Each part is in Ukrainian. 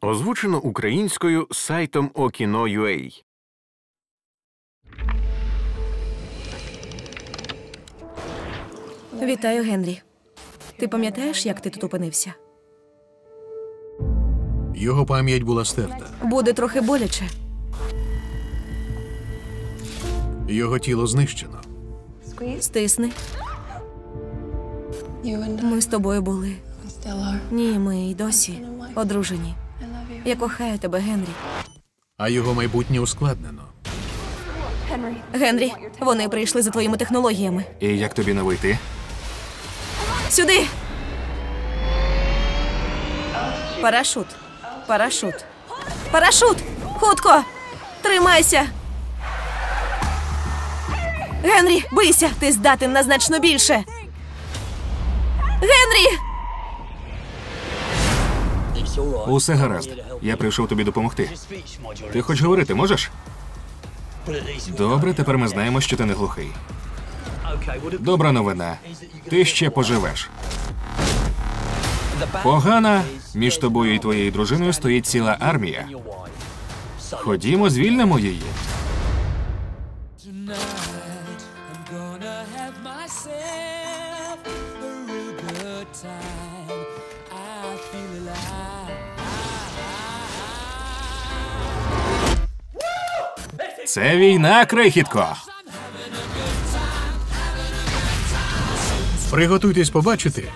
Озвучено українською сайтом Okino.ua Вітаю, Генрі. Ти пам'ятаєш, як ти тут опинився? Його пам'ять була стерта. Буде трохи боляче. Його тіло знищено. Стисни. Ми з тобою були. Ні, ми й досі одружені. Я кохаю тебе, Генрі. А його майбутнє ускладнено. Генрі, вони прийшли за твоїми технологіями. І як тобі не вийти? Сюди. Парашут. Парашут. Парашут! Хутко! Тримайся! Генрі, бийся! Ти здатен на значно більше! Генрі! Усе гаразд. Я прийшов тобі допомогти. Ти хоч говорити можеш? Добре, тепер ми знаємо, що ти не глухий. Добра новина. Ти ще поживеш. Погана між тобою і твоєю дружиною стоїть ціла армія. Ходімо, звільнимо її. gonna have myself Це війна, крихітко. Приготуйтесь побачити.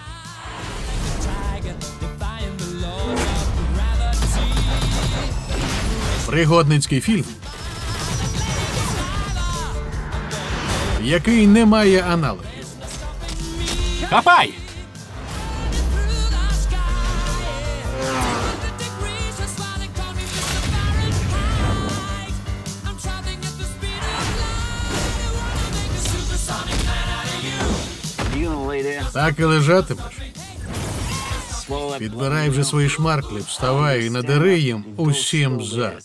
Пригодницький фільм, який не має аналогів. Хапай! Out. Так і лежатимеш. Підбирай вже свої шмарклі, вставай і надари їм усім зад.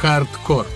Хардкор.